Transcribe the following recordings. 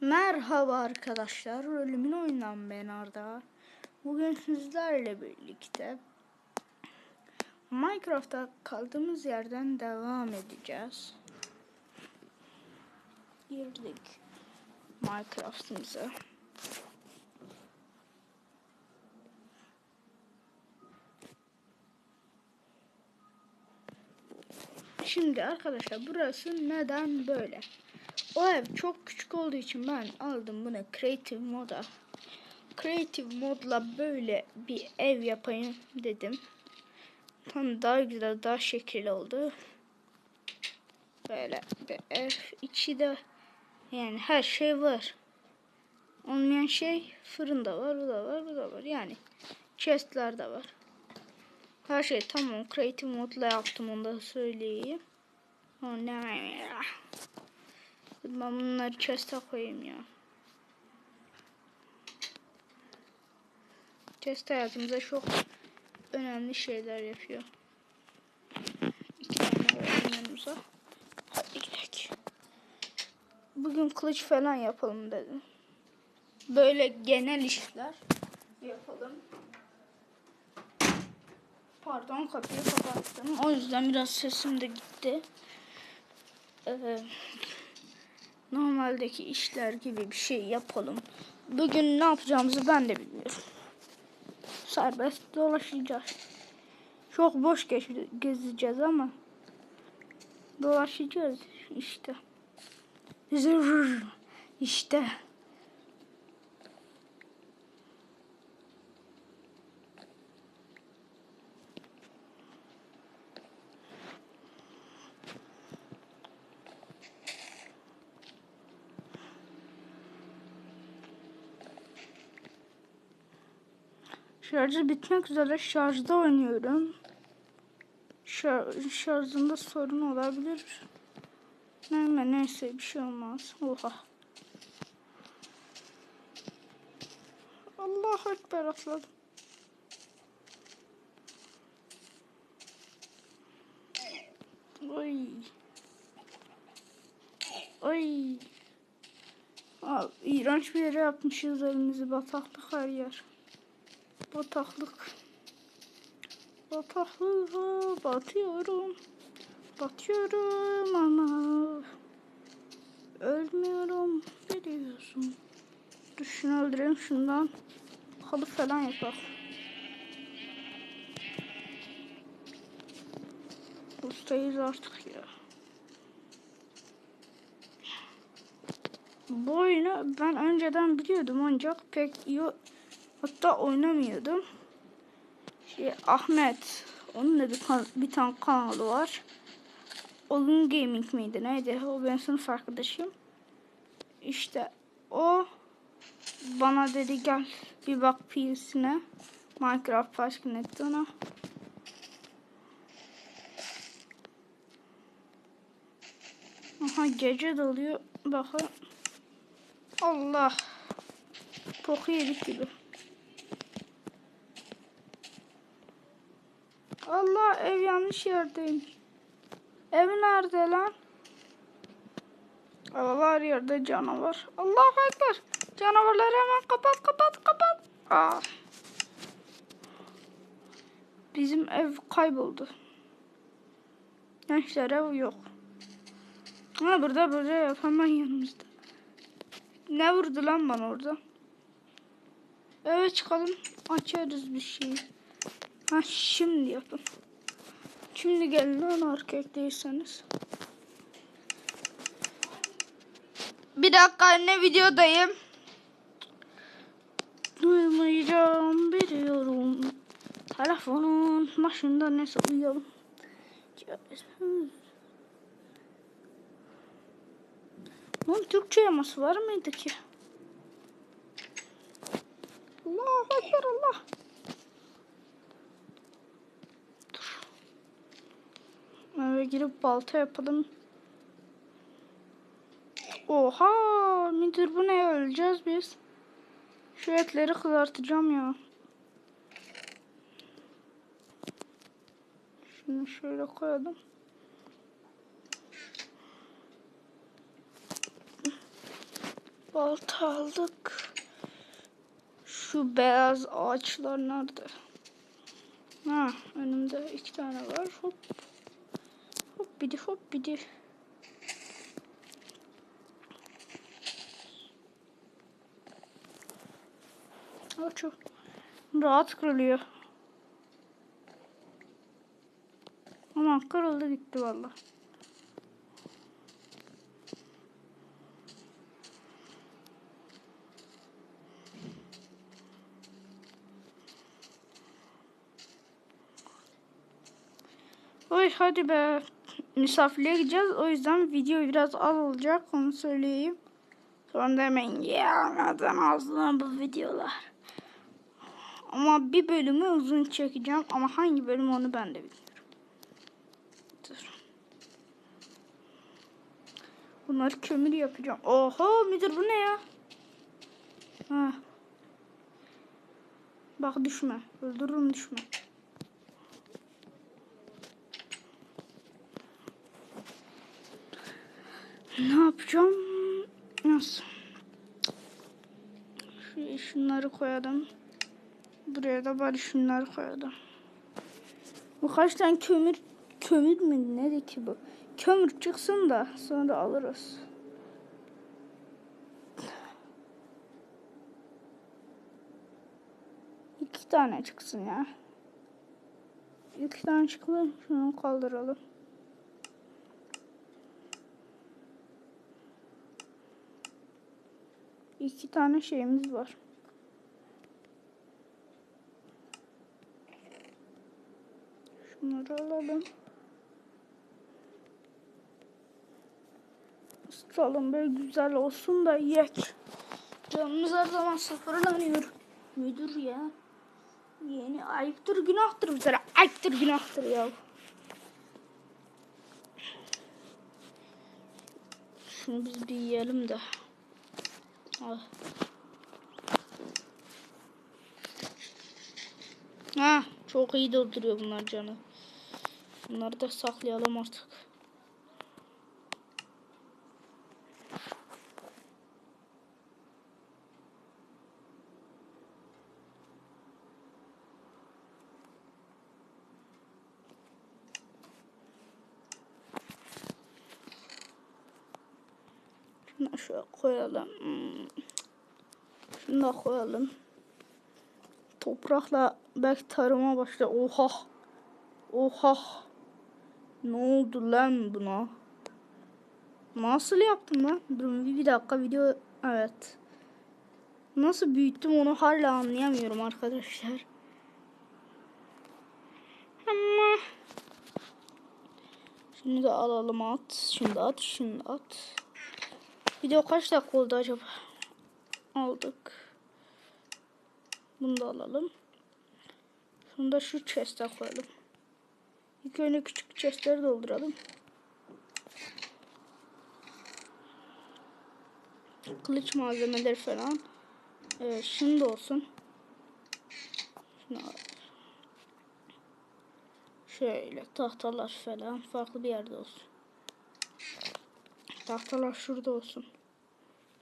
Merhaba arkadaşlar, Ölümün Oyundan ben Arda. Bugün sizlerle birlikte Minecraft'ta kaldığımız yerden devam edeceğiz. Girdik Minecraft'ımıza. Şimdi arkadaşlar burası neden böyle? O ev çok küçük olduğu için ben aldım bunu Creative moda. Creative modla böyle bir ev yapayım dedim. Tam daha güzel, daha şekil oldu. Böyle bir ev. içi de yani her şey var. Olmayan şey fırında var, bu da var, bu da var. Yani chestler de var. Her şey tamam. Creative modla yaptım onu da söyleyeyim. O ne ya? Ben bunları chest'e koyayım ya. Chest hayatımıza çok önemli şeyler yapıyor. İki tane var. Hadi gidelim. Bugün kılıç falan yapalım dedim. Böyle genel işler yapalım. Pardon kapıyı kapattım. O yüzden biraz sesim de gitti. Ee, normaldeki işler gibi bir şey yapalım. Bugün ne yapacağımızı ben de bilmiyorum. Serbest dolaşacağız. Çok boş ge- gezeceğiz ama dolaşacağız işte. İşte. Şarjı bitmek üzere şarjda oynuyorum. Şar şarjında sorun olabilir. Neyse, neyse bir şey olmaz. Oha. Allah ekber atladım. Oy. Oy. Aa, iğrenç bir yere yapmışız elimizi bataklık her yer. Bataklık. Bataklığa batıyorum. Batıyorum ama ölmüyorum biliyorsun. Dur şunu öldüreyim şundan. Halı falan yapalım. Ustayız artık ya. Bu oyunu ben önceden biliyordum ancak pek iyi hatta oynamıyordum. Şey, Ahmet onun da bir, bir tane kanalı var. Oyun Gaming miydi neydi? O benim sınıf arkadaşım. İşte o bana dedi gel bir bak PC'sine. Minecraft başkan etti ona. Aha gece doluyor. Bakın. Allah. Koku yedik gibi. Allah ev yanlış yerdeyim. Ev nerede lan? Allah her yerde canavar. Allah ekber. Canavarları hemen kapat kapat kapat. Aa. Bizim ev kayboldu. Gençler ev yok. Ha burada yok hemen yanımızda. Ne vurdu lan bana orada? Eve çıkalım açarız bir şey. Ha şimdi yapın. Şimdi gelin lan erkek değilseniz. Bir dakika anne videodayım. Duymayacağım biliyorum. Telefonun başında neyse uyuyalım. Bunun Türkçe yaması var mıydı ki? Allah Ekber Allah. Eve girip balta yapalım. Oha! Midir bu ne öleceğiz biz? Şu etleri kızartacağım ya. Şunu şöyle koyalım. Balta aldık. Şu beyaz ağaçlar nerede? Ha, önümde iki tane var. Hop. Hop bidi hop bidi. O çok rahat kırılıyor. Aman kırıldı gitti valla. Oy hadi be. Misafirliğe gideceğiz. O yüzden video biraz az olacak. Onu söyleyeyim. Sonra da hemen gelmeden aslında bu videolar. Ama bir bölümü uzun çekeceğim. Ama hangi bölüm onu ben de bilmiyorum. Dur. Bunları kömür yapacağım. Oha müdür bu ne ya? Ha. Bak düşme. Öldürürüm düşme. Ne yapacağım? Nasıl? Şu şunları koyalım. Buraya da bari şunları koyalım. Bu kaç tane kömür kömür mü ne ki bu? Kömür çıksın da sonra alırız. İki tane çıksın ya. İki tane çıksın. Şunu kaldıralım. İki tane şeyimiz var. Şunları alalım. Isıtalım böyle güzel olsun da yek. Canımız her zaman sıfırlanıyor. Müdür ya. Yeni ayıptır günahtır bize. Ayıptır günahtır ya. Şunu biz bir yiyelim de. Al. Ha, çok iyi dolduruyor bunlar canı. Bunları da saklayalım artık. Şunu şöyle koyalım. Hmm. Şunu da koyalım. Toprakla belki tarıma başla. Oha. Oha. Ne oldu lan buna? Nasıl yaptım lan? Durun bir, dakika video. Evet. Nasıl büyüttüm onu hala anlayamıyorum arkadaşlar. Ama Şimdi de alalım at. Şimdi at. Şimdi at. Video kaç dakika oldu acaba? Aldık. Bunu da alalım. Şunu da şu chest'e koyalım. İlk önce küçük chest'leri dolduralım. Kılıç malzemeleri falan. Evet, da olsun. Şöyle tahtalar falan farklı bir yerde olsun. Tahtalar şurada olsun.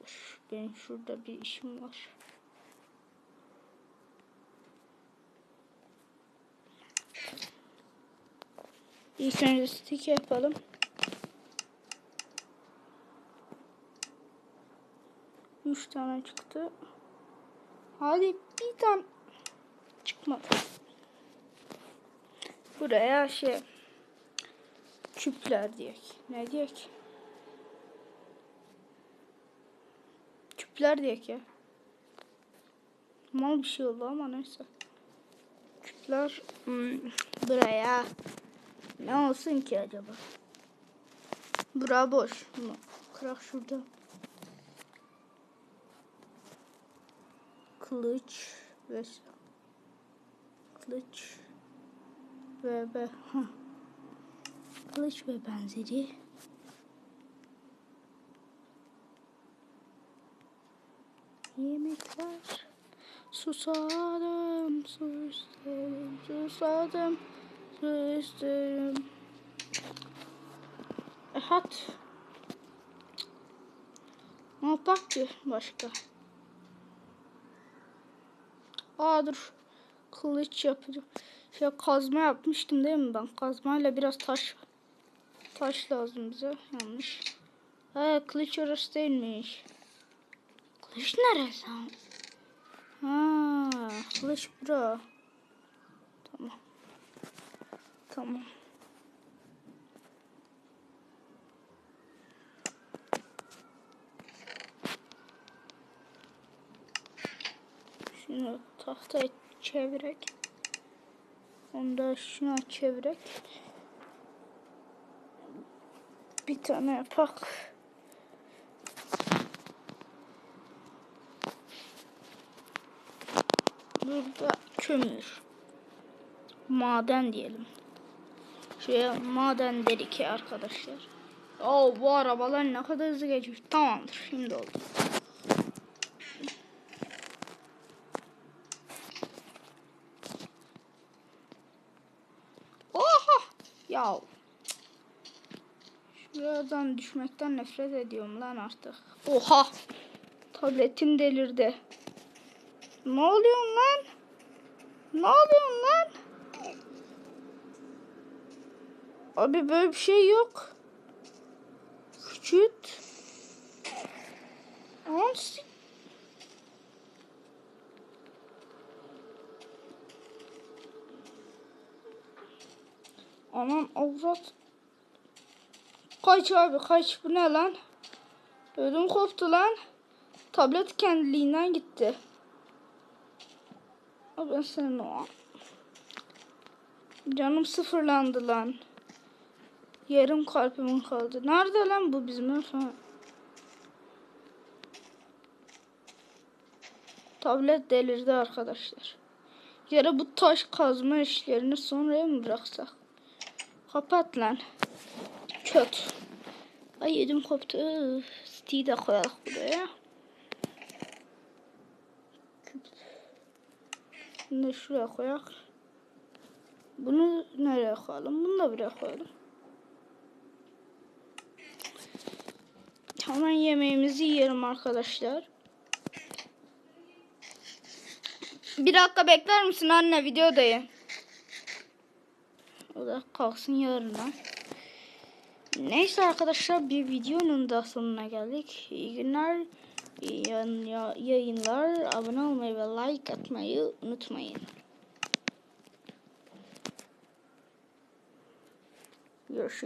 Dur, benim şurada bir işim var. İlk önce stick yapalım. Üç tane çıktı. Hadi bir tane çıkmadı. Buraya şey küpler diyek. Ne diyek? Küpler diyek ya. Mal bir şey oldu ama neyse. Küpler hmm, buraya ne olsun ki acaba? Bura boş. Kırak şurada. Kılıç ve kılıç ve ve ha. kılıç ve benzeri. Yemekler. Susadım, su isterim, susadım, su isterim. Evet. Ne yapak ki başka? Aa dur. Kılıç yapacağım. Şey kazma yapmıştım değil mi ben? Kazmayla biraz taş taş lazım bize. Yanlış. Ha kılıç orası değilmiş. Kılıç neresi? Ha, kılıç bura. Tamam. Tamam. Şunu tahtaya çevirek. Onu da şuna çevirek. Bir tane yapak. Burada kömür. Maden diyelim. Şuraya maden dedik ya arkadaşlar. Oo bu arabalar ne kadar hızlı geçiyor. Tamamdır şimdi oldu. Oha! Ya. Şuradan düşmekten nefret ediyorum lan artık. Oha! Tabletim delirdi. Ne oluyor lan? Ne oluyor lan? Abi böyle bir şey yok. Küçült. Ansi. Aman avrat. Kaç abi kaç bu ne lan? Ödüm koptu lan. Tablet kendiliğinden gitti. Ben senin o Canım sıfırlandı lan. Yarım kalbim kaldı. Nerede lan bu bizim? Ha. Tablet delirdi arkadaşlar. Yara bu taş kazma işlerini sonraya mı bıraksak? Kapat lan. Kötü. Ay ödüm koptu. Steve'i de koyalım buraya. Bunu da şuraya koyak. Bunu nereye koyalım? Bunu da buraya koyalım. Hemen yemeğimizi yiyelim arkadaşlar. Bir dakika bekler misin anne videodayım. O da kalksın yarına. Neyse arkadaşlar bir videonun da sonuna geldik. İyi günler, iyi yayınlar. Abone olmayı ve like atmayı unutmayın. Görüşürüz.